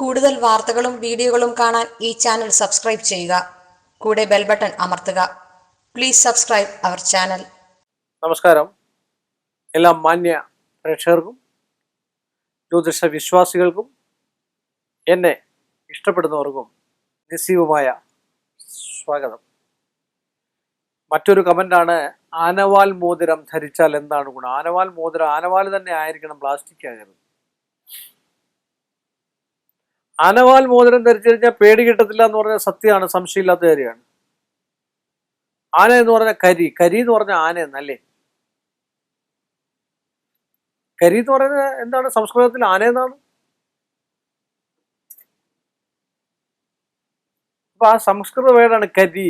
കൂടുതൽ വാർത്തകളും വീഡിയോകളും കാണാൻ ഈ ചാനൽ സബ്സ്ക്രൈബ് ചെയ്യുക. കൂടെ ബെൽ ബട്ടൺ അമർത്തുക. Please subscribe our channel. നമസ്കാരം. എല്ലാ മാന്യ പ്രേക്ഷകർക്കും ജ്യോതിഷ വിശ്വാസികൾക്കും എന്നെ ഇഷ്ടപ്പെടുന്നവർക്കും നിസ്സീവുമായ സ്വാഗതം. മറ്റൊരു കമന്റാണ് ആനവാൽ മോതിരം ധരിച്ചാൽ എന്താണ് ഗുണം? ആനവാൽ മോതിരം ആനവാൽ തന്നെ ആയിരിക്കണം പ്ലാസ്റ്റിക് ആകരുത് ആനവാൽ മോതിരം ധരിച്ചു കഴിഞ്ഞാൽ പേടി കിട്ടത്തില്ല എന്ന് പറഞ്ഞാൽ സത്യമാണ് സംശയമില്ലാത്ത കാര്യമാണ്. ആന എന്ന് പറഞ്ഞ കരി. കരി എന്ന് പറഞ്ഞ ആന എന്നല്ലേ? കരി എന്ന് പറയുന്നത് എന്താണ്? സംസ്കൃതത്തിൽ ആന എന്നാണ്. അപ്പൊ ആ സംസ്കൃത വേർഡാണ് കരി.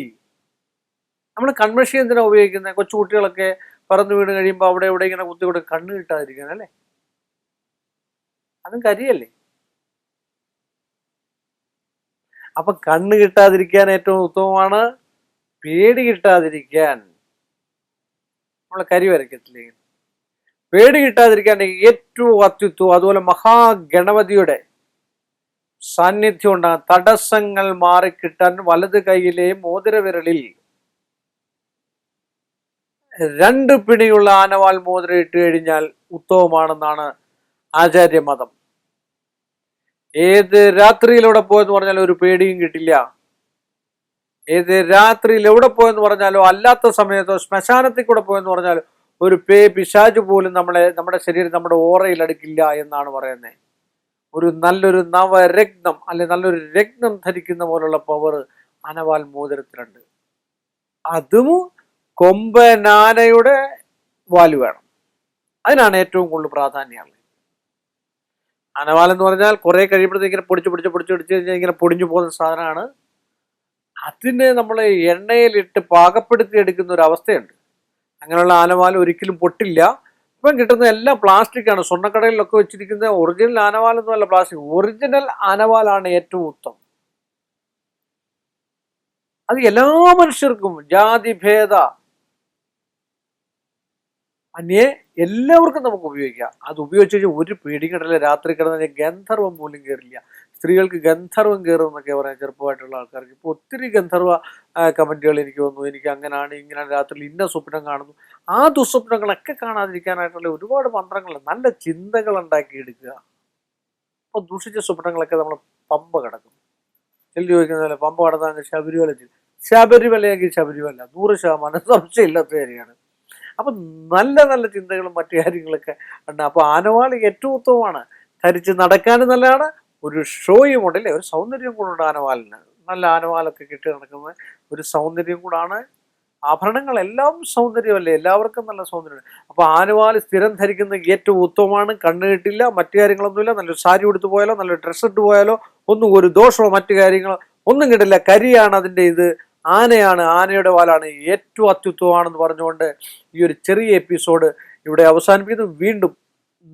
നമ്മൾ കൺമഷി എന്തിനാ ഉപയോഗിക്കുന്നത്? കൊച്ചുകുട്ടികളൊക്കെ പറന്ന് വീണ് കഴിയുമ്പോൾ അവിടെ ഇവിടെ ഇങ്ങനെ കുത്തി കൊടുക്കുക കണ്ണ് കിട്ടാതിരിക്കാൻ അല്ലേ? അതും കരിയല്ലേ? അപ്പൊ കണ്ണ് കിട്ടാതിരിക്കാൻ ഏറ്റവും ഉത്തമമാണ് പേടി കിട്ടാതിരിക്കാൻ. നമ്മൾ കരി വരയ്ക്കത്തില്ലേ? പേടി കിട്ടാതിരിക്കാൻ ഏറ്റവും അത്യുത്വം അതുപോലെ മഹാഗണപതിയുടെ സാന്നിധ്യം ഉണ്ടാകും തടസ്സങ്ങൾ മാറിക്കിട്ടാൻ വലത് കൈയിലെ മോതിരവിരലിൽ രണ്ട് പിണിയുള്ള ആനവാൽ മോതിരം ഇട്ട് കഴിഞ്ഞാൽ ഉത്തമമാണെന്നാണ് ആചാര്യമതം. ഏത് രാത്രിയിൽ എവിടെ പോയെന്ന് പറഞ്ഞാലും ഒരു പേടിയും കിട്ടില്ല. ഏത് രാത്രിയിൽ എവിടെ പോയെന്ന് പറഞ്ഞാലോ അല്ലാത്ത സമയത്തോ ശ്മശാനത്തിൽ കൂടെ പോയെന്ന് പറഞ്ഞാലോ ഒരു പേ പിശാജ് പോലും നമ്മളെ നമ്മുടെ ശരീരം നമ്മുടെ ഓറയിൽ അടുക്കില്ല എന്നാണ് പറയുന്നത്. ഒരു നല്ലൊരു നവരത്നം അല്ലെ നല്ലൊരു രത്നം ധരിക്കുന്ന പോലുള്ള പവർ അനവാൽ മോതിരത്തിലുണ്ട്. അതും കൊമ്പനാനയുടെ വാൽ വേണം. അതിനാണ് ഏറ്റവും കൂടുതൽ പ്രാധാന്യമുള്ളത് അനവാൽ എന്ന് പറഞ്ഞാൽ കുറെ കഴിയുമ്പോഴത്തേക്ക് ഇങ്ങനെ പൊടിച്ച് പൊടിച്ച് പൊടിച്ച് പൊടിച്ച് കഴിഞ്ഞാൽ ഇങ്ങനെ പൊടിഞ്ഞു പോകുന്ന സാധനമാണ്. അതിനെ നമ്മൾ എണ്ണയിലിട്ട് പാകപ്പെടുത്തി എടുക്കുന്ന ഒരു അവസ്ഥയുണ്ട്. അങ്ങനെയുള്ള ആനവാൽ ഒരിക്കലും പൊട്ടില്ല. ഇപ്പം കിട്ടുന്ന എല്ലാം പ്ലാസ്റ്റിക്കാണ് സ്വർണക്കടയിലൊക്കെ വെച്ചിരിക്കുന്ന ഒറിജിനൽ ആനവാലൊന്നുമല്ല പ്ലാസ്റ്റിക് ഒറിജിനൽ ആനവാലാണ് ഏറ്റവും ഉത്തമം. അത് എല്ലാ മനുഷ്യർക്കും ജാതി ഭേദ അന്യേ എല്ലാവർക്കും നമുക്ക് ഉപയോഗിക്കാം. അത് ഉപയോഗിച്ച് കഴിഞ്ഞാൽ ഒരു പേടി കിടല രാത്രി കിടന്ന ഗന്ധർവം പോലും കയറില്ല സ്ത്രീകൾക്ക് ഗന്ധർവം കയറും എന്നൊക്കെ പറയാം ചെറുപ്പമായിട്ടുള്ള ആൾക്കാർക്ക്. ഇപ്പോൾ ഒത്തിരി ഗന്ധർവ കമന്റുകൾ എനിക്ക് വന്നു എനിക്ക് അങ്ങനെയാണ് ഇങ്ങനെയാണ് രാത്രിയിൽ ഇന്ന സ്വപ്നം കാണുന്നു. ആ ദുസ്വപ്നങ്ങളൊക്കെ കാണാതിരിക്കാനായിട്ടുള്ള ഒരുപാട് മന്ത്രങ്ങൾ നല്ല ചിന്തകൾ ഉണ്ടാക്കിയെടുക്കുക. അപ്പോൾ ദൂഷിച്ച സ്വപ്നങ്ങളൊക്കെ നമ്മൾ പമ്പ കിടക്കും. ചെല്ലി പോലെ പമ്പ കടന്നാൽ ശബരിമല ശബരിമലയെങ്കിൽ ശബരിമല. നൂറ് ശതമാനം സംശയമില്ലാത്ത കാര്യമാണ്. അപ്പം നല്ല നല്ല ചിന്തകളും മറ്റു കാര്യങ്ങളൊക്കെ ഉണ്ട്. അപ്പോൾ ആനവാളി ഏറ്റവും ഉത്തമമാണ്. ധരിച്ച് നടക്കാനും നല്ലതാണ്. ഒരു ഷോയും ഉണ്ടല്ലേ ഒരു സൗന്ദര്യം കൂടുണ്ട് ആനവാലിന് നല്ല ആനവാലൊക്കെ കിട്ടി നടക്കുന്നത് ഒരു സൗന്ദര്യം കൂടാണ്. ആഭരണങ്ങളെല്ലാം സൗന്ദര്യമല്ലേ? എല്ലാവർക്കും നല്ല സൗന്ദര്യം അപ്പോൾ ആനവാൽ സ്ഥിരം ധരിക്കുന്ന ഏറ്റവും ഉത്തമമാണ്. കണ്ണ് കിട്ടില്ല മറ്റു കാര്യങ്ങളൊന്നുമില്ല. നല്ലൊരു സാരി ഉടുത്തു പോയാലോ നല്ലൊരു ഡ്രസ്സ് ഇട്ട് പോയാലോ ഒന്നും ഒരു ദോഷമോ മറ്റു കാര്യങ്ങളോ ഒന്നും കിട്ടില്ല. കരിയാണ് അതിന്റെ ഇത്. ആനയാണ് ആനയുടെ വാലാണ് ഏറ്റവും അത്യുത്വമാണെന്ന് പറഞ്ഞുകൊണ്ട് ഈ ഒരു ചെറിയ എപ്പിസോഡ് ഇവിടെ അവസാനിപ്പിക്കുന്നു. വീണ്ടും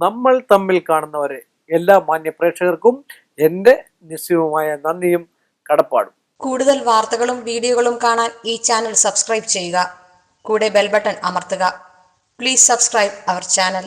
നമ്മൾ തമ്മിൽ കാണുന്നവരെ എല്ലാ മാന്യ പ്രേക്ഷകർക്കും എന്റെ നിശ്ചയവുമായ നന്ദിയും കടപ്പാടും. കൂടുതൽ വാർത്തകളും വീഡിയോകളും കാണാൻ ഈ ചാനൽ സബ്സ്ക്രൈബ് ചെയ്യുക. കൂടെ ബെൽബട്ടൺ അമർത്തുക. Please subscribe our channel